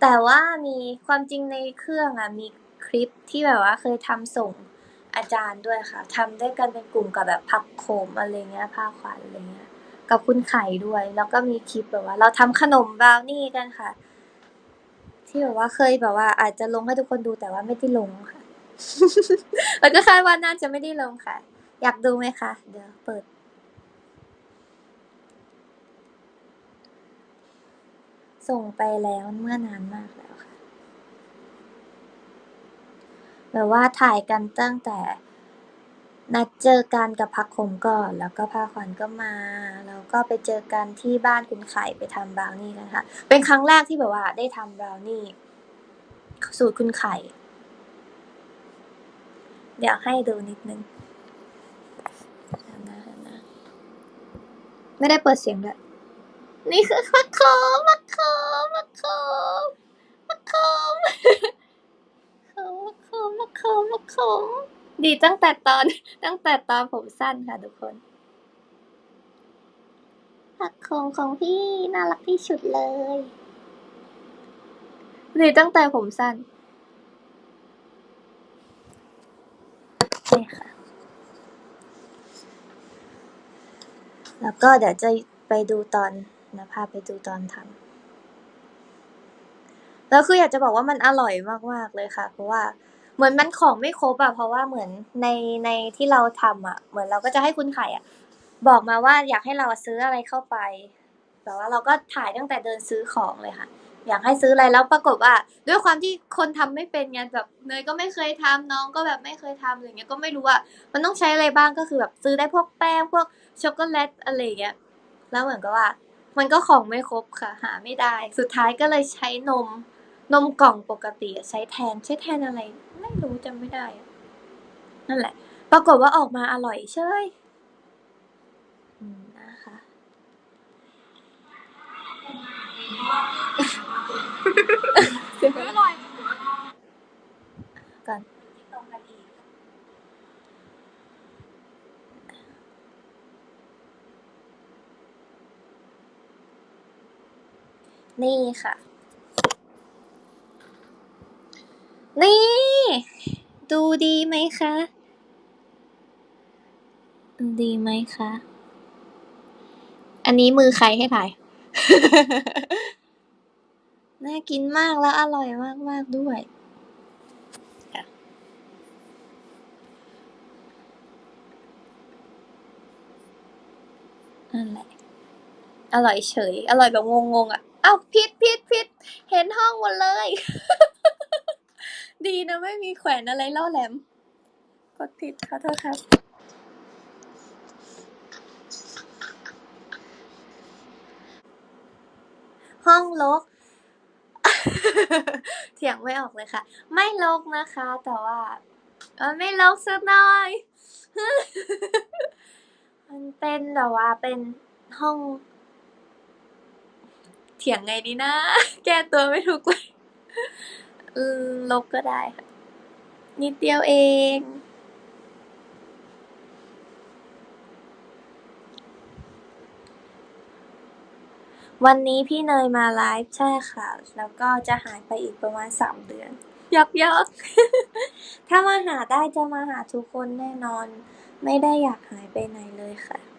แต่ว่ามีความจริงในเครื่องอะมีคลิปที่แบบว่าเคยทำส่งอาจารย์ด้วยค่ะ ทำด้วยกันเป็นกลุ่มกับแบบผักโขม อะไรเงี้ย ผ้าขวัญ อะไรเงี้ย กับคุณไข่ด้วย แล้วก็มีคลิปแบบว่าเราทำขนมบราวนี่กันค่ะ ที่แบบว่าเคยแบบว่าอาจจะลงให้ทุกคนดูแต่ว่าไม่ได้ลงค่ะ แล้วก็คาดว่าน่าจะไม่ได้ลงค่ะ อยากดูไหมคะ เดี๋ยวเปิด ส่งไปแล้วเมื่อนานมากแล้วค่ะ แบบว่าถ่ายกันตั้งแต่นัดเจอกันกับพักขมก่อน แล้วก็พาขวัญก็มา แล้วก็ไปเจอกันที่บ้านคุณไข่ไปทำบราวนี่กันค่ะ เป็นครั้งแรกที่แบบว่าได้ทำบราวนี่สูตรคุณไข่เดี๋ยวให้ดูนิดนึงนะนะไม่ได้เปิดเสียงด้วย นี่คือมะขมมะขมมะขมมะขมมะขมมะขมมะขมดีตั้งแต่ตอนตั้งแต่ตอนผมสั้นค่ะทุกคนผักโขมของพี่น่ารักที่สุดเลยดีตั้งแต่ผมสั้นนี่ค่ะ แล้วก็เดี๋ยวจะไปดูตอน นะพาไปดูตอนทำแล้วคืออยากจะบอกว่ามันอร่อยมากๆเลยค่ะ เพราะว่าเหมือนมันของไม่ครบอะเพราะว่าเหมือนในในที่เราทำอะเหมือนเราก็จะให้คุณไข่อะบอกมาว่าอยากให้เราซื้ออะไรเข้าไปแต่ว่าเราก็ถ่ายตั้งแต่เดินซื้อของเลยค่ะ อยากให้ซื้ออะไรแล้วปรากฏว่า ด้วยความที่คนทำไม่เป็นไงแบบเนยก็ไม่เคยทำน้องก็แบบไม่เคยทำอะไรเงี้ยก็ไม่รู้ว่า มันต้องใช้อะไรบ้างก็คือแบบซื้อได้พวกแป้งพวกช็อกโกแลตอะไรอย่างเงี้ยแล้วเหมือนกับว่า มันก็ของไม่ครบค่ะ หาไม่ได้ สุดท้ายก็เลยใช้นม นมกล่องปกติอะใช้แทนใช้แทนอะไร ไม่รู้จำไม่ได้อะนั่นแหละ ปรากฏว่าออกมาอร่อยเชยอืมนะคะเสียงอร่อยก่อน ตรงกั นี่ค่ะ นี่ ดูดีไหมคะ ดีไหมคะ อันนี้มือใครให้ถ่าย น่ากินมากแล้วอร่อยมากมากด้วยค่ะนั่นแหละ อร่อยเฉย อร่อยแบบงงๆอะ อ้าผิดผิดผิด เห็นห้องหมดเลย ดีนะไม่มีแขวนอะไรล่อแหลม กดผิดขอโทษครับ ห้องลกเถียงไม่ออกเลยค่ะ ไม่ลกนะคะ แต่ว่าไม่ลกสักหน่อย มันเป็นแบบว่าเป็นห้อง เถียงไงดีนะ แก้ตัวไม่ถูกเลย อืม ลบก็ได้ค่ะ นิดเดียวเองวันนี้พี่เนยมาไลฟ์ใช่ค่ะ แล้วก็จะหายไปอีกประมาณสามเดือนยอกยอกถ้ามาหาได้จะมาหาทุกคนแน่นอน ไม่ได้อยากหายไปไหนเลยค่ะ